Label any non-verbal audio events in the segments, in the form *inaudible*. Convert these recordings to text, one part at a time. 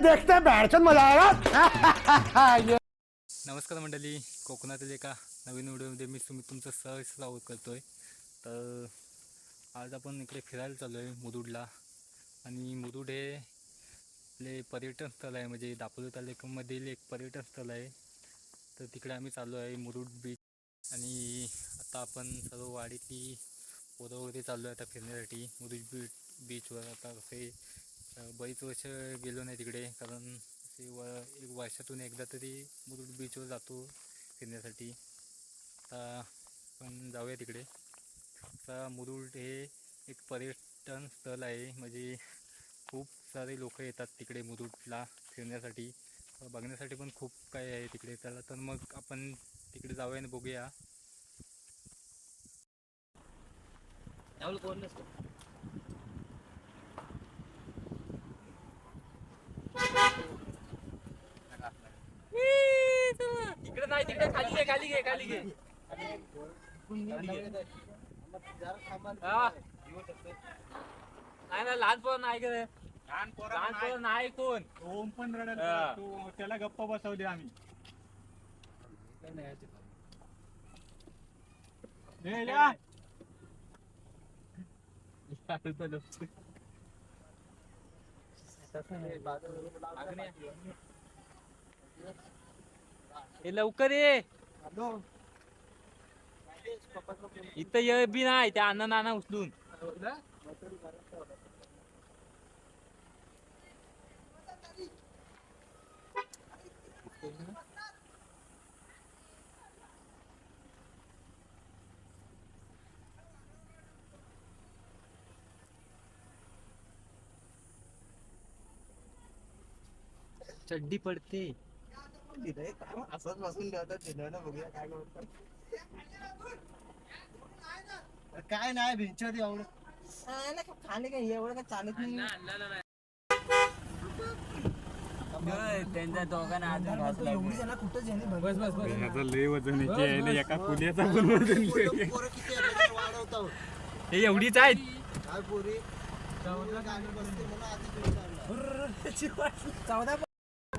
देखते हैं मला नमस्कार मंडळी कोकणातील एका नवीन व्हिडिओमध्ये मी तुम्ही तुमचं सहज स्वागत करतो आहे तर आज आपण इकडे फिरायला चाललो आहे मुरुडला आणि मुरुड हे आपले पर्यटन स्थळ आहे म्हणजे दापोली तालुक्यामधील एक पर्यटन स्थळ आहे. तर तिकडे आम्ही चाललो आहे मुरुड बीच आणि आता आपण सर्व वाडीतली पोरं वगैरे चाललो आहे आता फिरण्यासाठी. मुरुड बीच बीचवर आता कसे बरीच वर्ष गेलो नाही तिकडे कारण ते व एक वर्षातून एकदा तरी मुरुड बीचवर जातो फिरण्यासाठी. आता पण जाऊया तिकडे. आता मुरुड हे एक पर्यटन स्थळ आहे. म्हणजे खूप सारे लोक येतात तिकडे मुरुडला फिरण्यासाठी. बघण्यासाठी पण खूप काही आहे तिकडे. त्याला तर मग आपण तिकडे जाऊया आणि बघूया. इकडे नाही तिकडे खाली घे खाली घे खाली घे. नाही ना लहान पोरं नाही लहान पोरं नाही कोण ओम पण रडल. तो त्याला गप्पा बसवले आम्ही या. *laughs* हे. लवकर ये. इथं ये बी नाही त्या अन्न नाना उचलून. चड्डी पडते. असंच बसून ठेवतात दिलं ना बघूया काय करतात काय नाही. भिंचर एवढं नाही, खाणे काय एवढं काय चालत नाही त्यांच्या दोघांना एवढी जण कुठं ज्याने बस बस बस. ह्याचं लय वजन आहे. की याने एका पुण्याचा पण वजन लय आहे. पोरं किती आहे, लगेच वाढवतो हे. एवढीच आहेत. काय पोरी? गाणी बसते म्हणून आधी चौदा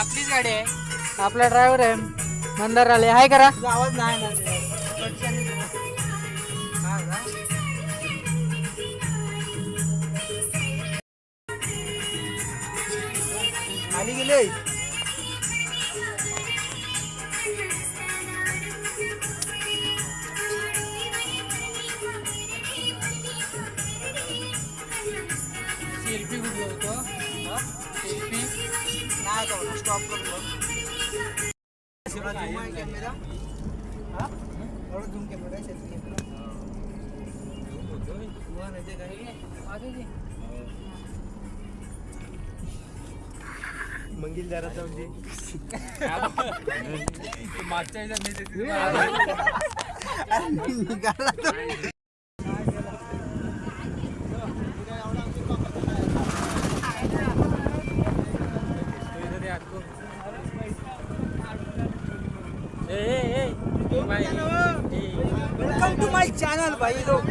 आपलीच गाडी आहे. आपला ड्रायव्हर आहे. मंदार आले हाय करा. आवाज नाही खाली गेले. स्टॉप करतो कॅमेरा हा एवढा झूम कॅमेरा आहे सेल्फी कॅमेरा वर येते काय मंगील जरा म्हणजे मागच्या *laughs* वेलकम टू माय चॅनल भाई लोक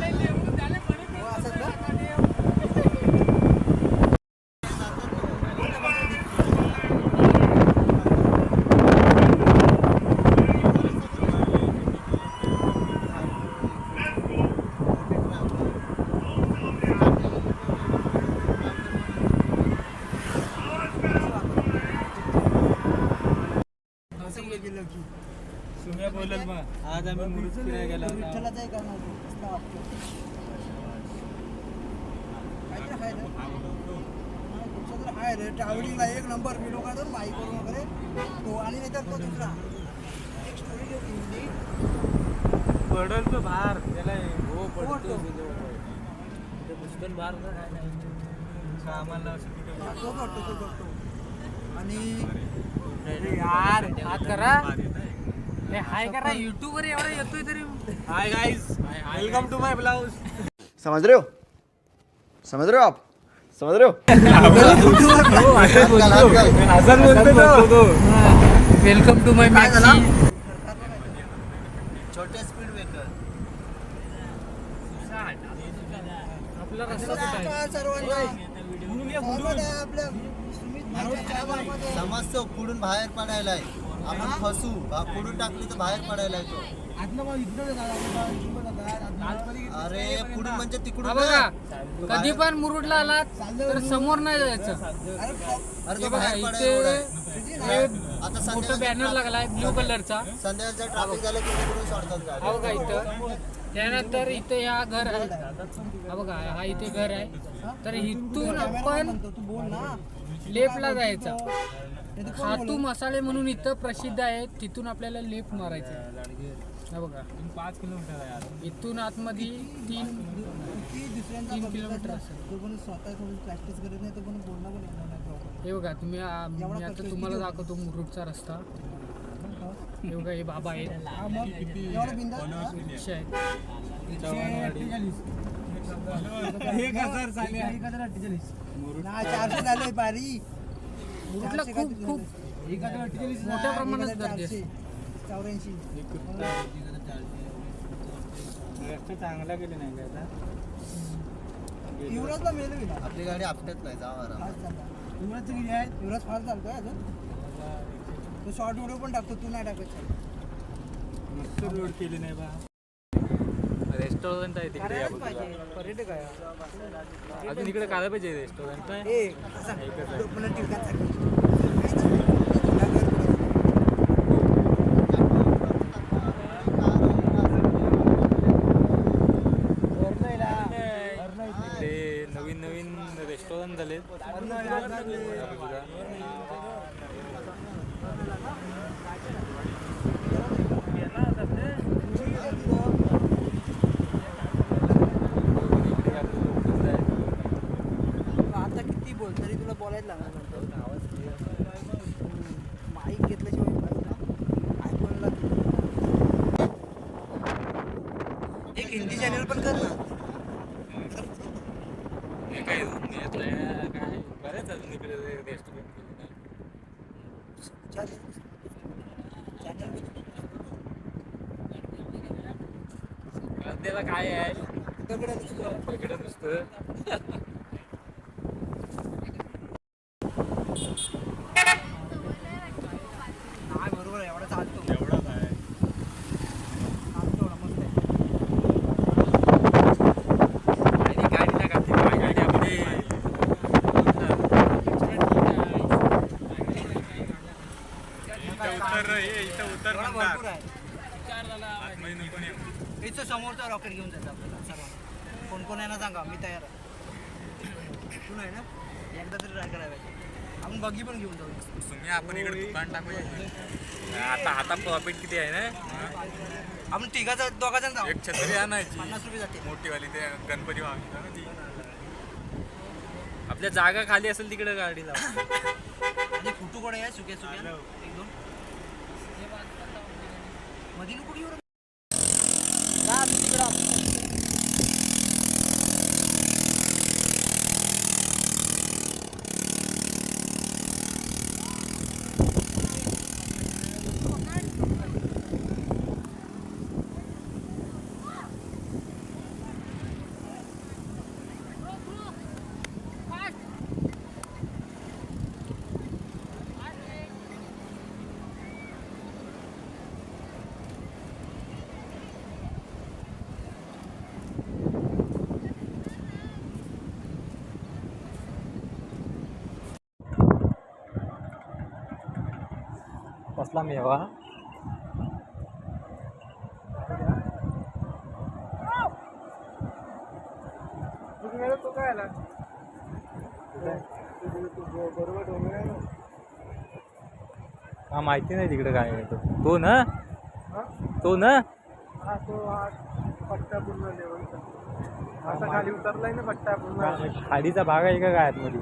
तुम्ही बोलत मग आज आम्ही मुरुड फिरायला गेला होता विठ्ठलाचा एक गाणं होतं. मस्त वाटतं. काहीतरी आहे रे. हा, कुठचं तरी आहे रे ट्रॅव्हलिंगला एक नंबर व्हिडिओ काढून बाईकवरून वगैरे. तो आणि नाही तर तो दुसरा. एक स्टोरी हिंदी पडल तो बाहेर. त्याला हो पडतो. काय नाही. कुठे तो करतो तो करतो. आणि यार हात करा. हे हाय करा युट्यूब वर एवढा येतोय तरी. Hi guys welcome to my blouse समझ रहे हो? समझ रहे हो आप? समझ रहे हो वेलकम टू माय मॅक्सी छोटे स्पीड ब्रेकर आपला रस्ता कुठं आहे? नमस्कार सर्वांना? स्वागत आहे आपल्या. सुमित भाईच्या channel मध्ये. समजतो पुढून बाहेर पडायला आहे आपण फसू. बा- पुढून टाकली तर बाहेर पडायला आहे अरे पुढून म्हणजे तिकडून. बघा कधी पण मुरुडला आलात तर समोर नाही जायचं. अरे तो बघा बाहेर पडायला इथे एवढा आहे. हे आता मोठं संध्याकाळचं बॅनर लागलाय ब्ल्यू कलरचा संध्याकाळचं ट्रॅफिक झालं की तिकडून सोडतात हा इथं. त्यानंतर इथे हा घर आहे. हा बघा हा इथे घर आहे. तर इथून आपण लेफ्टला जायचा. खातू मसाले म्हणून इथं प्रसिद्ध आहे. तिथून आपल्याला लेफ्ट मारायचं हा बघा. पाच किलोमीटर आहे यार इथून आतमध्ये तीन तीन किलोमीटर ना, असेल. तो पण स्वतः थोडी प्रॅक्टिस करत नाही तो पण बोलणं पण येणार नाही proper. हे बघा तुम्ही आ, मी आता तुम्हाला दाखवतो मुरुडचा रस्ता. हे बघा हे बाबा आहेत. हा मग एवढं बिंदास? रिक्षा आहेत एक हजार झाले. ना चारशे झाले पारी मुरुडला चारशे खूप काहीतरी खूप झाले. मोठ्या प्रमाणात गर्दी असते चौऱ्याऐंशी. रस्ते चांगला गेले नाही का आता? युवराजला मेल गेला आपली गाडी आपटत नाही जावा युवराजचं किती आहे युवराज फास्ट चालतोय अजून. तो शॉर्ट व्हिडिओ पण टाकतो तू नाही टाकत. मस्त रोड केली नाही बा. रेस्टॉरंट आहे तिकडे पर्यटक आहे. अजून इकडे काढायला पाहिजे रेस्टॉरंट नाही ए कसा पुन्हा ठिकाण इकडे नवीन नवीन रेस्टॉरंट झालेत या बाजूला. इकडे आपलं लोकल आहे. आता किती बोल तरी तुला बोलायला लागणार नंतर माईक घेतल्याशिवाय आयफोनला एक हिंदी चॅनल पण कर ना हे काय घेतलंय काय बरेच अजून इकडे रेस्टॉरंट चॅनल त्याला काय आहे दगड नुसतं इकडे नुसतं नाही बरोबर आहे, एवढा चालतो एवढाच आहे चालतो एवढा मस्त आहे आणि गाडी ना गाडी गाडी आपली उतर हे इथं उतर एवढा म्हणतात भरपूर आहे आतमध्ये नको नेऊ. इथं समोरचा रॉकेट घेऊन जायचं आपल्याला सर्वांना कोण कोण आहे ना सांगा मी तयार आहे तू नाही ना एकदा तरी ट्राय करायला पाहिजे बगी पण घेऊन जाऊ तुम्ही आपण इकडे दुकान टाकूया आता आता प्रॉफिट किती आहे ना? आपण तिघाचा दोघा जण जाऊ. एक छत्री आणायची. पन्नास रुपये जाते मोठीवाली ते गणपती मागतात ना ती. आपल्या जागा खाली असेल तिकडे गाडी लाव आणि फोटो कडे आहे? सुक्या सुक्या? एक दोन. मधी घेऊ कसला मेवा. हा माहिती नाही तिकडे काय आहे तो. तो ना? तो ना? असा खाली उतरलाय ना पट्टा पूर्ण खाडीचा भाग आहे का काय मध्ये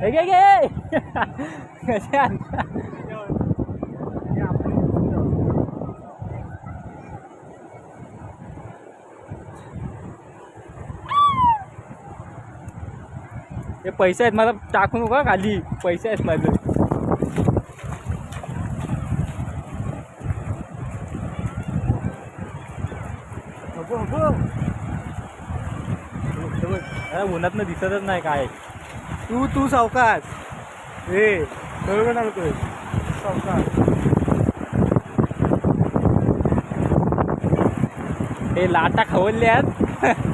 हे घे घे. कसे आणता? हे पैसे आहेत मला टाकू नका खाली. पैसे आहेत माझे. उन्हातनं दिसतच नाही काय. तू तू सावकाश हे बरोबर टाकतोय सावकाश हे लाटा खवल्यात *laughs*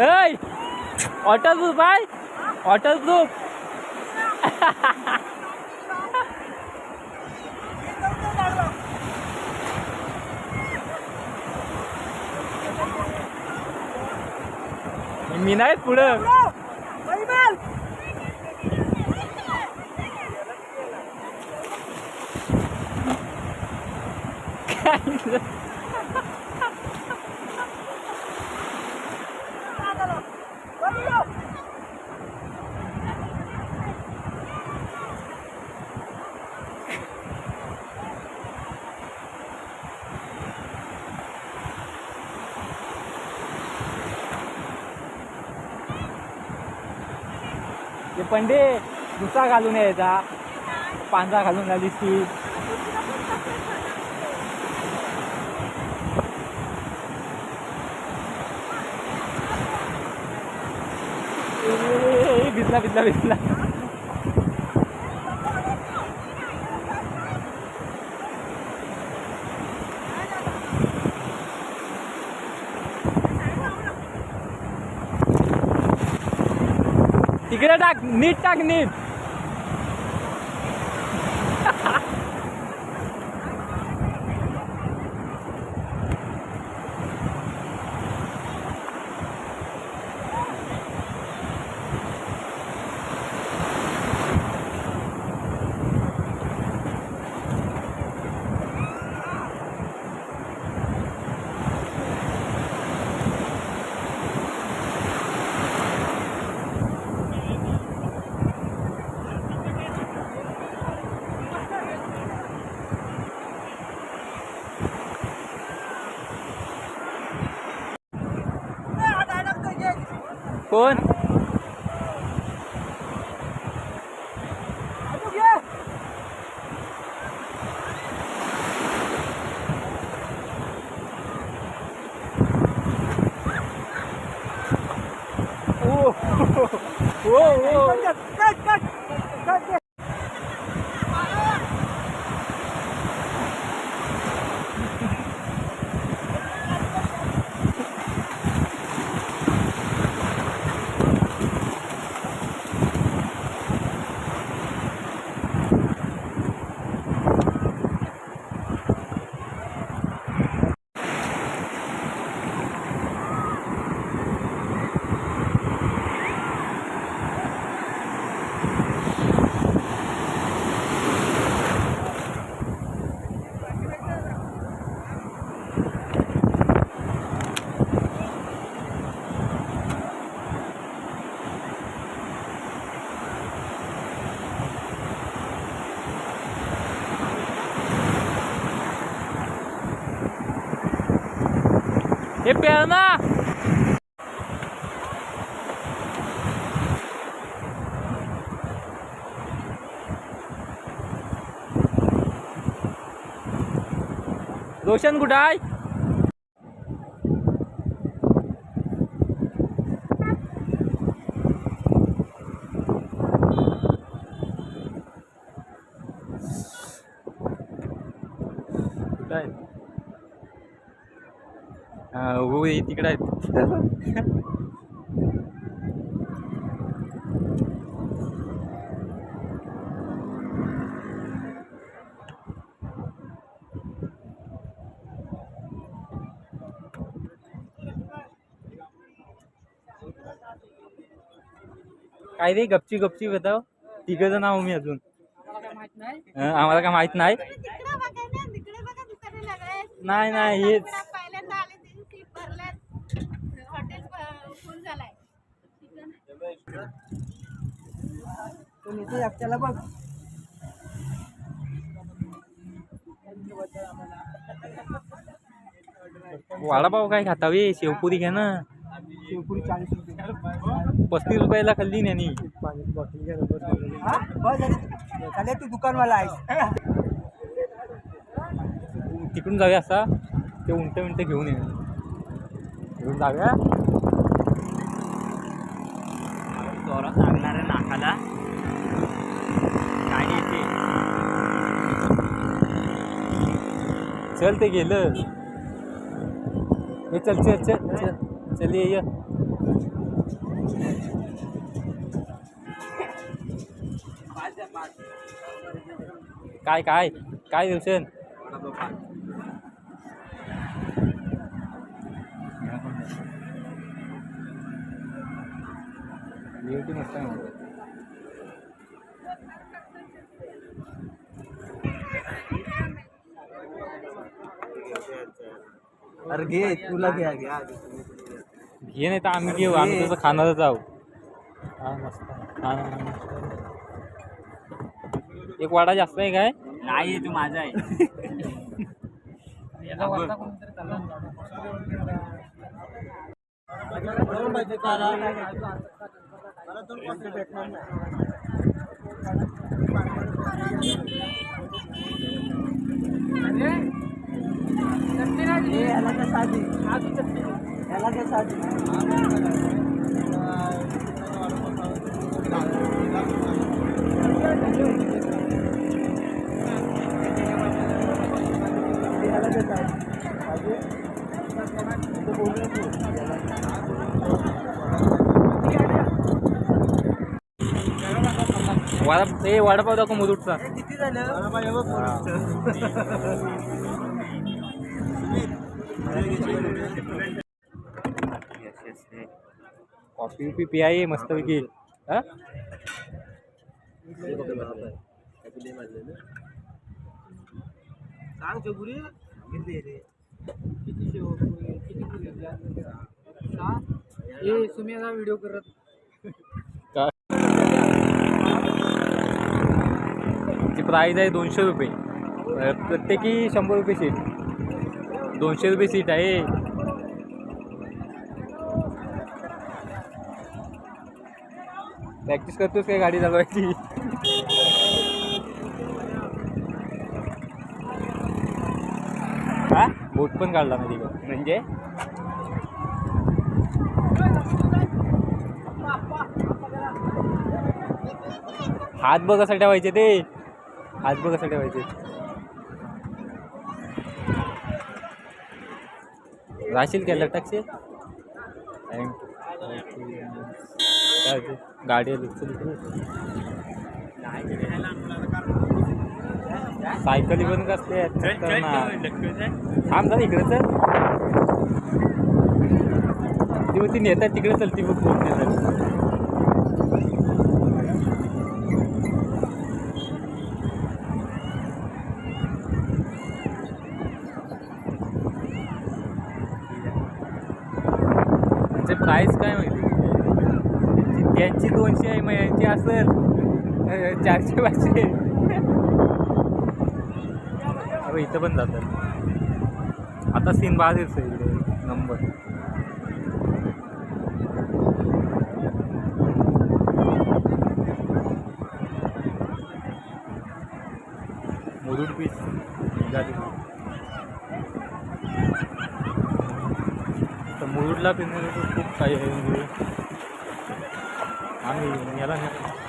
ऐ वॉटर ग्रुप आहे वॉटर ग्रुप मी नाही पुढं ते पंडे दुसरा घालून यायचा. पांजा घालून आली ती. भिजला भिजला भिजला. तिकडे टाक नीट टाक Kun. हे प्रेरणा रोशन कुठं आहे कुठं आहे हा हो हे तिकडे आहेत. काय रे गपची गपची बताव. तिघं नाव मी अजून. माहीत नाही? हं, आम्हाला काय माहीत नाही? नाही नाही हेच पहिल्यांदा आले ते सीट भरल्यात हॉटेल फुल इथे एकट्याला बघ. वडापाव काय खातावे शेवपुरी घ्या ना. शिवपुरी चाळीस रुपये. पस्तीस रुपयाला खाल्ली नाही बस तू दुकानवाला आहेस. तिकडून जाऊया असा. ते उंट उंट घेऊन ये. घेऊन जाऊया. जोरात लागणार आहे नाकाला. गाडी येते चल ते गेलं हे चल चल चल चल चल ये ये. काय काय काय दिवसन मस्त अरे घे तुला घ्या घ्या घे नाही तर आम्ही घेऊ आम्ही तसं खाणारच आहोत हा मस्त. एक वाडा जास्त आहे काय? नाही तू माझा आहे. *laughs* याला काय साधी याला याला वाडा ए वडापाव दाखव मुदुटचा. किती झालं? *laughs* कॉफी बिफी पियाये मस्तपैकी हा? सांग चोपुरी किती शेव किती सुमियाचा व्हिडिओ करत. प्राईज आहे दोनशे रुपये. प्रत्येकी शंभर रुपये सीट दोनशे रुपये सीट आहे. प्रॅक्टिस करतोस काय गाडी चालवायची? हा? बोट पण काढला ना तिकडं म्हणजे? हात बघासाठी कसं ठेवायचे ते. हात बघासाठी व्हायचे राशील केलं टाकशील गाडी. सायकली पण कसले. थांब जा इकडे चल. ती नेतात तिकडे चलती बघ कोण नेतात त्याचे प्राईस काय माहिती यांची दोनशे आहे मग यांची असेल. चारशे पाचशे. अरे इथं पण जातात. आता सीन बाहेरच आहे इकडे. नंबर. मुरुड पीस निघाली तर मुरुडला फिरण्यासाठी खूप काही आहे म्हणजे. म्हणजे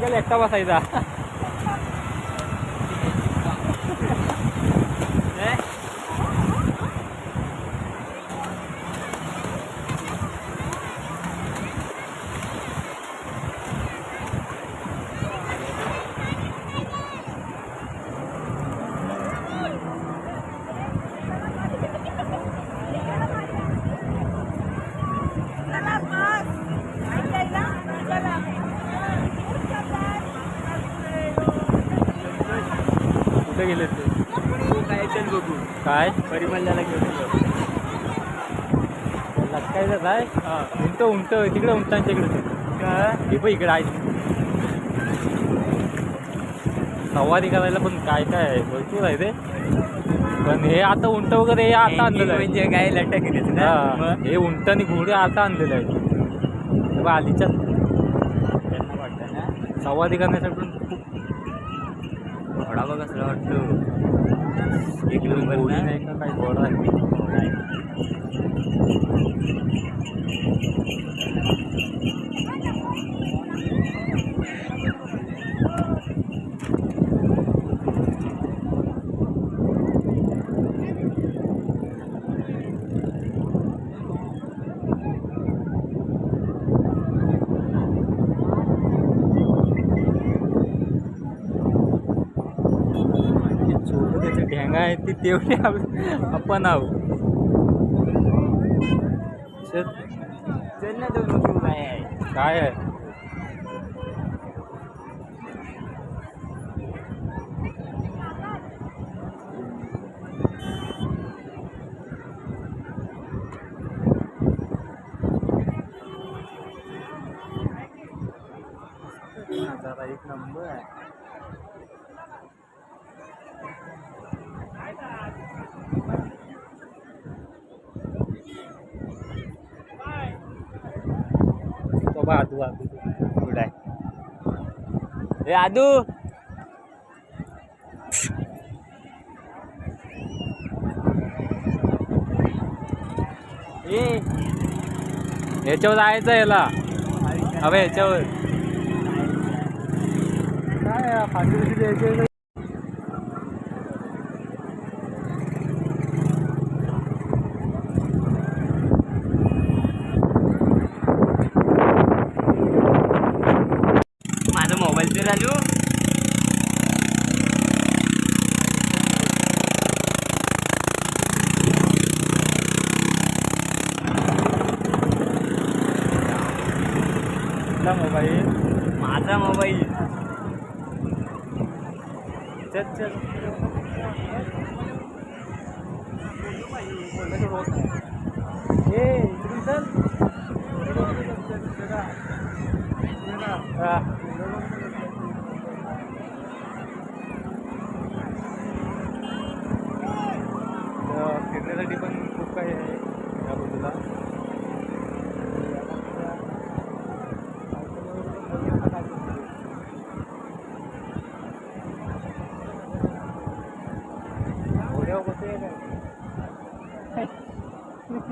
सिंगल एकटा बसायचा चला बस ऐकायला चला कुठे गेले ते काय? परिमलला घेऊन लटकायचं काय? उंट उंट. तिकडे उंटांच्या इकडे. हे पण इकडे आहे. संवादी करायला पण काय काय आहे? भरपूर आहे ते पण हे आता उंट वगैरे हे आता आणलेलं आहे. म्हणजे काय लटक हा, हे उंट आणि घोडे आता आणलेले आहेत तेव्हा आलीच्या संवादी करण्यासाठी पण खूप घोडा बघ असं वाटतं एक नंबर घोडी ना. नाही का काही घोडा आहे आणखी छोटं त्याचं ढेंगा आहे ती तेवढे आप- आपण आहो शेत चल दोन काय आहे काय आहे नजारा एक नंबर आहे तो बा आदू आदू. कुठं आहे ए आदू! ए याच्यावर जायचं याला. हवे याच्यावर. काय फाटी कुठला मोबाईल माझा मोबाईल चल चल ए इकडून चल हा. तर फिरण्यासाठी पण खूप काही आहे या बाजूला घोड्यावर बसले काय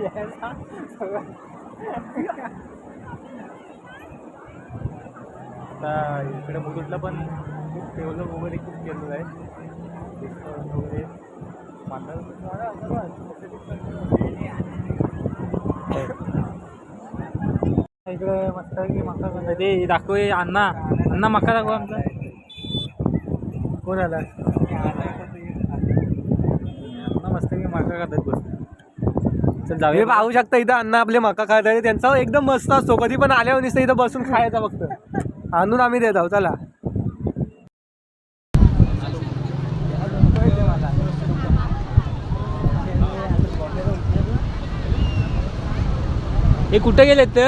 यायला सगळं. आता इकडे मुरुडला पण खूप डेव्हलप वगैरे खूप केलेलं आहे रेस्टॉरंट वगैरे इकडे मस्त की मका ते दाखव हे अण्णा. अण्णा मका दाखव आमचा. कोण आला? अण्णा मस्त की मका खातात बस. चल जाऊ जाऊया पाहू शकता इथं अण्णा आपले मका खात त्यांचा एकदम मस्त असतो. कधी पण आल्यावर नुसतं इथं बसून खायचा फक्त. आणून आम्ही देत आहोत. चला. हे कुठे गेलेत?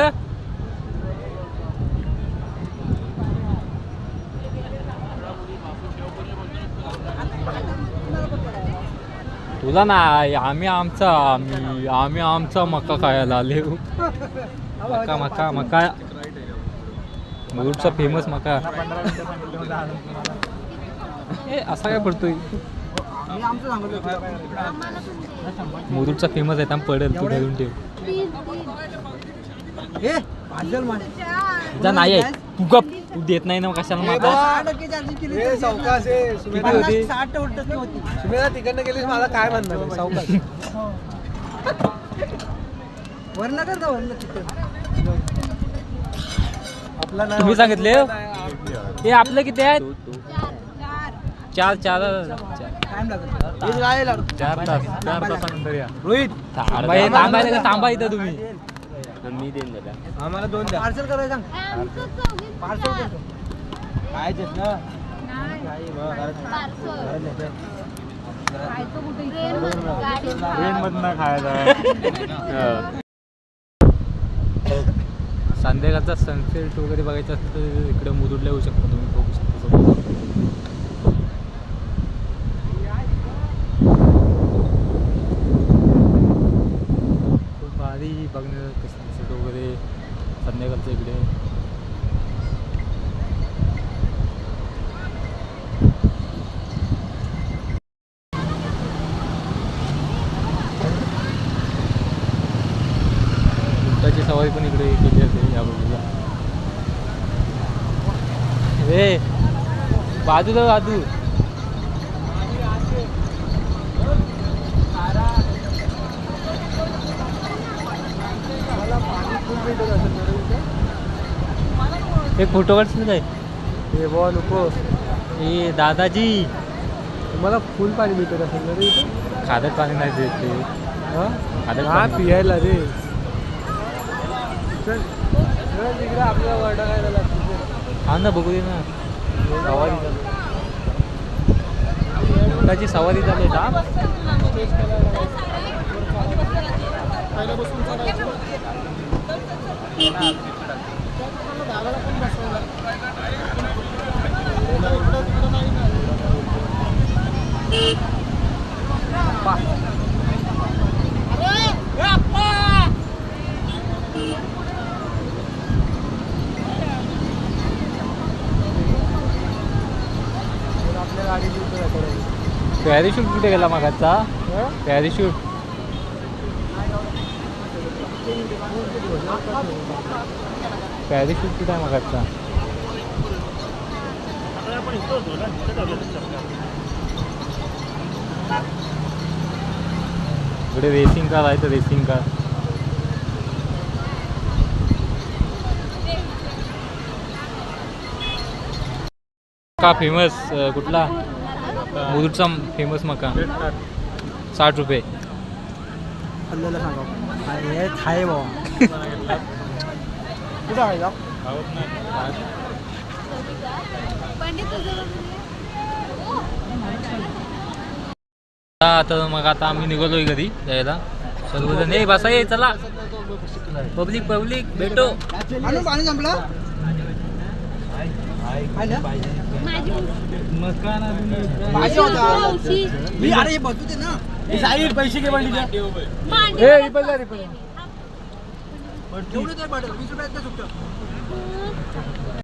तुला नाही आम्ही आमचा आम्ही आम्ही आमचा मका खायला आले. मका मका मका. मुरुडचा फेमस मका. ए असा काय पडतोय? मुरुडचा फेमस आहे त्यामुळे पडेल तू धरून ठेव. हे तुझा नाही आहे तू गप. तू देत नाही ना कशाला सावकाश आहे. सुमेधा होती. सुमेधा तिकडनं गेलीस मला काय म्हणणार? सावकाश वरनं कर ना वरनं तिथं आपला तुम्ही सांगितले? हे आपलं किती आहेत? चार चार. चार टाइम लागेल. चार तास चार तासानंतर या. रोहित थांबा थांबायला का थांबा इथं तुम्ही. मी देईन दादा. आम्हाला दोन द्या. पार्सल करायला सांग. पार्सल करतो. काय तेच ना. नाही. पार्सल. खायचं कुठे? ट्रेनमध्ये, गाडीत. ट्रेन मधनं खायला. संध्याकाळचा सनसेट वगैरे बघायचं असतं तर इकडे मुरुडला येऊ शकता तुम्ही. बघू शकता समोर. खूप भारी बघण्याचं सनसेट वगैरे संध्याकाळचं इकडे उंटाची सवारी पण इकडे केली जाते या बाजूला रे बाजूला बाजू. एक फोटो काढशील काय हे बुवा नको. ए दादाजी. तुम्हाला फुल पाणी भेटत असेल ना रे इथं? खादक पाणी नाही देत ते. हा? खादक हा पाणी. पियायला रे. चल तिकडे आपल्याला वरडा काय लागतो हा ना बघू दे ना. सवारी उंटाची सवारी चालू आहे. का दाखवलं. पॅरिशूट कुठे गेला मागाचा? पॅरिशूट पॅरिशूट कुठे आहे मागाचा? इकडे रेसिंग कार आहे तर रेसिंग कार का फेमस कुठला? मुरुडचा फेमस मका साठ रुपये. खाल्लेलं सांगा हे थाय बाबा कुठं आहे का पंडित तुझं आता मग आता आम्ही निघालोय घरी जायला. सर्वजण ए बसा ये चला. पब्लिक पब्लिक भेटो. पाणी संपलं? हे पैसे घे पण मांडी ए रिपल रिपल एवढं तर पडेल वीस रुपयाचं सुट्ट.